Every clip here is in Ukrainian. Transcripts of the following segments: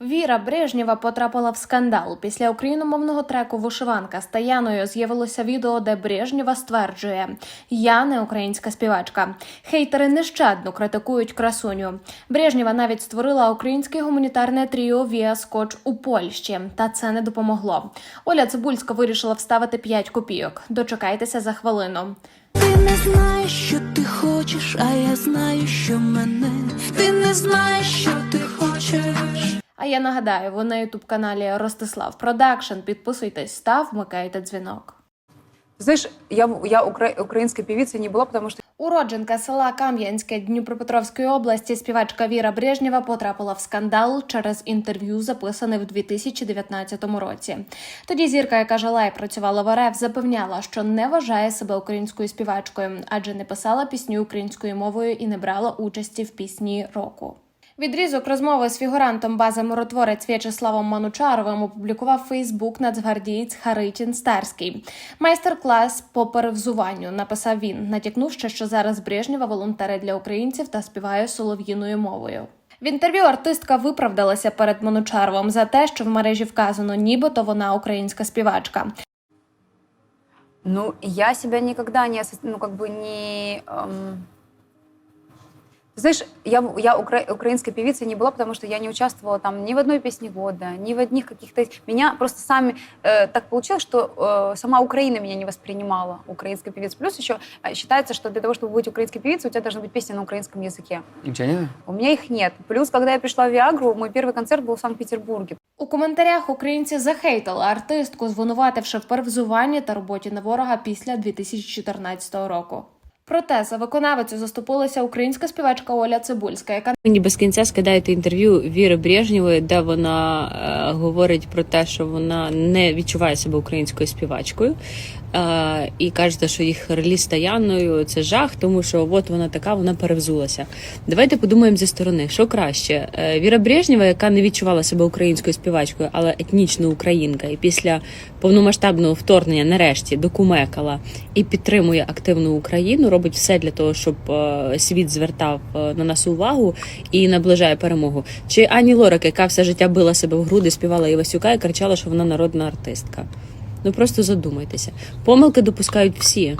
Віра Брежнєва потрапила в скандал. Після україномовного треку Вишиванка з Таяною з'явилося відео, де Брежнєва стверджує: Я не українська співачка. Хейтери нещадно критикують красуню. Брежнєва навіть створила українське гуманітарне тріо Віа Скотч у Польщі, та це не допомогло. Оля Цибульська вирішила вставити 5 копійок. Дочекайтеся за хвилину. Ти не знаєш, що ти хочеш, а я знаю, що мене. Ти не знаєш, що ти хочеш. А я нагадаю, ви на ютуб каналі Ростислав Продакшн. Підписуйтесь, став, вмикайте дзвінок. Знаешь, я, я укра- украинской певицей не была, потому что Уродженка села Кам'янське Дніпропетровської області, співачка Віра Брежнєва потрапила в скандал через інтерв'ю, записане в 2019 році. Тоді зірка, яка жила і працювала в РФ, запевняла, що не вважає себе українською співачкою, адже не писала пісню українською мовою і не брала участі в пісні року. Відрізок розмови з фігурантом бази миротворець В'ячеславом Манучаровим опублікував Фейсбук нацгвардієць Харитін Старський. Майстер-клас по перевзуванню написав він, натякнувши, що зараз Брежнєва волонтерить для українців та співає солов'їною мовою. В інтерв'ю артистка виправдалася перед Манучаровим за те, що в мережі вказано, нібито вона українська співачка. ну, я себя никогда не, ну, как бы не... эм, Знаешь, я, я укра- украинской певицей не была, потому что я не участвовала там ни в одной песне года, ни в одних каких-то... Меня просто сами... э, так получилось, что э, сама Украина меня не воспринимала украинской певицей. Плюс еще э, считается, что для того, чтобы быть украинской певицей, у тебя должна быть песня на украинском языке. У тебя нет? У меня их нет. Плюс, когда я пришла в Виагру, мой первый концерт был в Санкт-Петербурге. У коментарях українці захейтили артистку, звинувативши в перевзуванні та роботі на ворога після 2014 року. Проте за виконавицю заступилася українська співачка Оля Цибульська, яка Мені без кінця скидаєте інтерв'ю Віри Брежнєвої, де вона е, говорить про те, що вона не відчуває себе українською співачкою. Е, і кажете, що їх реліз з Таяною це жах, тому що от вона така, вона перевзулася. Давайте подумаємо зі сторони, що краще. Е, Віра Брежнєва, яка не відчувала себе українською співачкою, але етнічно українка, і після повномасштабного вторгнення нарешті докумекала і підтримує активну Україну, робить все для того, щоб е, світ звертав е, на нас увагу і наближає перемогу. Чи Ані Лорак, яка все життя била себе в груди, співала Івасюка і кричала, що вона народна артистка. Ну просто задумайтеся. Помилки допускають всі.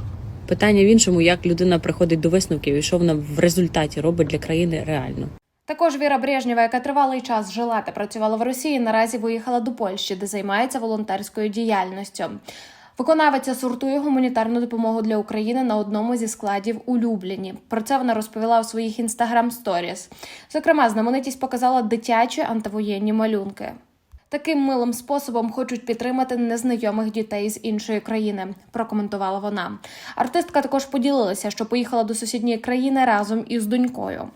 Питання в іншому, як людина приходить до висновків і що вона в результаті робить для країни реально. також Віра Брежнєва, яка тривалий час жила та працювала в Росії, наразі виїхала до Польщі, де займається волонтерською діяльністю. Виконавиця сортує гуманітарну допомогу для України на одному зі складів у Любліні. Про це вона розповіла у своїх інстаграм сторіс. Зокрема, знаменитість показала дитячі антивоєнні малюнки. Таким милим способом хочуть підтримати незнайомих дітей з іншої країни, прокоментувала вона. Артистка також поділилася, що поїхала до сусідньої країни разом із донькою.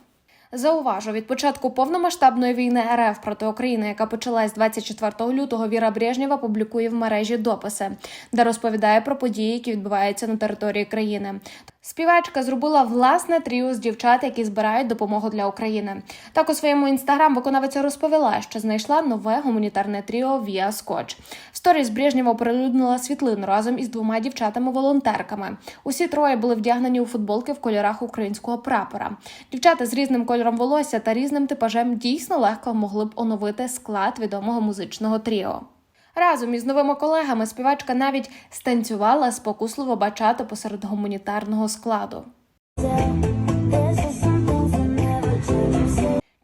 Зауважу, від початку повномасштабної війни РФ проти України, яка почалась 24 лютого, Віра Брежнєва публікує в мережі дописи, де розповідає про події, які відбуваються на території країни. Співачка зробила власне тріо з дівчат, які збирають допомогу для України. Так у своєму інстаграм виконавиця розповіла, що знайшла нове гуманітарне тріо Віа Скотч. В сторіс Брежнєва оприлюднила світлину разом із двома дівчатами-волонтерками. Усі троє були вдягнені у футболки в кольорах українського прапора. Дівчата з різним кольором волосся та різним типажем дійсно легко могли б оновити склад відомого музичного тріо. Разом із новими колегами співачка навіть станцювала спокусливо бачати посеред гуманітарного складу.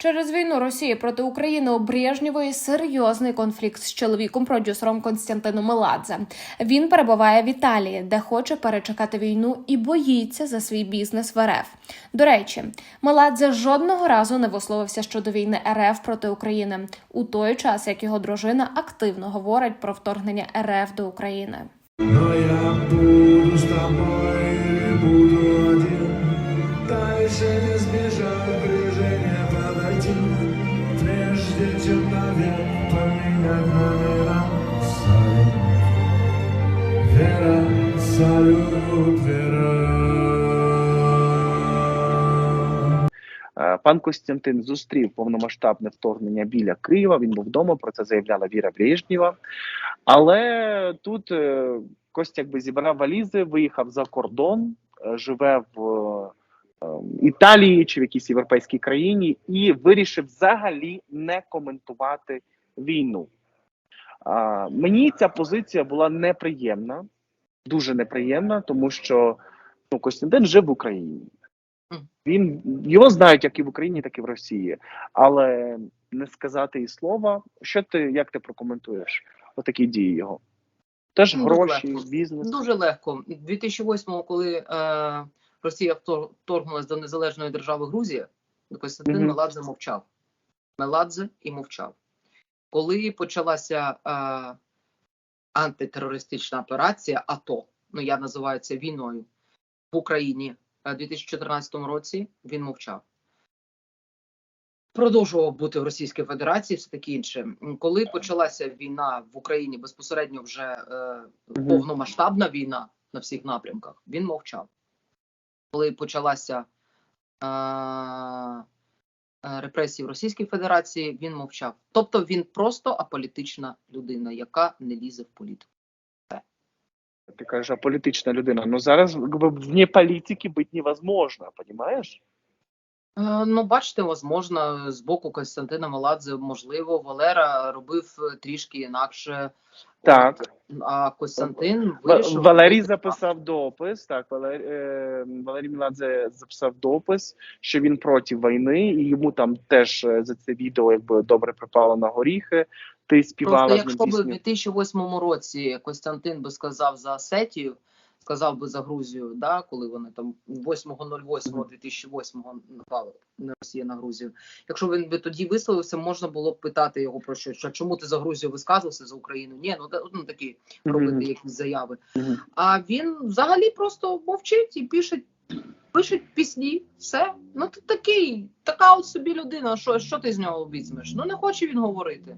Через війну Росії проти України у Брежнєвої серйозний конфлікт з чоловіком-продюсером Константином Меладзе. Він перебуває в Італії, де хоче перечекати війну і боїться за свій бізнес в РФ. До речі, Меладзе жодного разу не висловився щодо війни РФ проти України у той час, як його дружина активно говорить про вторгнення РФ до України. Но я буду тобой или буду один Дальше не сбежать, Пан Костянтин зустрів повномасштабне вторгнення біля Києва. Він був вдома. Про це заявляла Віра Брежнєва. Але тут е, Костя якби зібрав валізи, виїхав за кордон, е, живе в е, Італії чи в якійсь європейській країні, і вирішив взагалі не коментувати війну. А, мені ця позиція була неприємна, дуже неприємна, тому що ну, Костянтин жив в Україні. Він його знають як і в Україні, так і в Росії. Але не сказати і слова. Що ти як ти прокоментуєш отакі дії його? Теж дуже гроші, легко. бізнес. Дуже легко. 2008-му, коли е, Росія вторгнулася до незалежної держави Грузія, Костянтин Мгм. Меладзе мовчав. Меладзе і мовчав. Коли почалася е, антитерористична операція АТО, ну я називаю це війною в Україні е, у 2014 році, він мовчав. Продовжував бути в Російській Федерації, все таке інше. Коли почалася війна в Україні безпосередньо вже е, повномасштабна війна на всіх напрямках, він мовчав. Коли почалася е, репресії в Російській Федерації, він мовчав. Тобто він просто аполітична людина, яка не лізе в політику. Ти кажеш, аполітична людина. Ну зараз вне політики бути невозможно, розумієш? Е, Ну, бачите, возможно, з боку Костянтина Меладзе, можливо, Валера робив е, трішки інакше. Так. А Костянтин вирішив. Валерій записав допис. Так, Валерій, е, Валерій Меладзе записав допис, що він проти війни, і йому там теж за це відео якби добре припало на горіхи. Ти співала Просто якщо б у 2008 році Костянтин би сказав за Осетію, сказав би за Грузію, да, коли вони там 8.08.2008 напали на Росія на Грузію. Якщо він би тоді висловився, можна було б питати його про що, що чому ти за Грузію висказувався за Україну? Ні, ну ну такі робити якісь заяви. А він взагалі просто мовчить і пише, пише пісні. Все. Ну ти такий, така от собі людина. Що, що ти з нього візьмеш? Ну не хоче він говорити.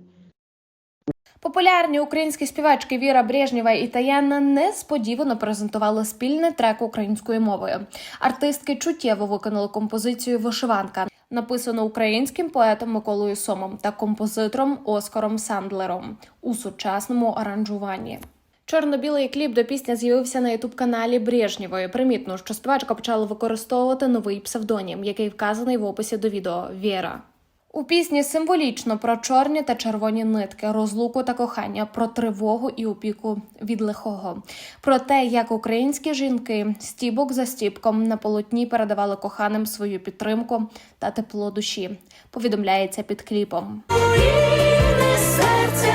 Популярні українські співачки Віра Брежнєва і Таянна несподівано презентували спільний трек українською мовою. Артистки чуттєво виконали композицію Вишиванка, написану українським поетом Миколою Сомом та композитором Оскаром Сандлером у сучасному аранжуванні. Чорно-білий кліп до пісні з'явився на ютуб-каналі Брежнєвої. Примітно, що співачка почала використовувати новий псевдонім, який вказаний в описі до відео Віра. У пісні символічно про чорні та червоні нитки, розлуку та кохання, про тривогу і опіку від лихого, про те, як українські жінки стібок за стібком на полотні передавали коханим свою підтримку та тепло душі. Повідомляється під кліпом. Серця,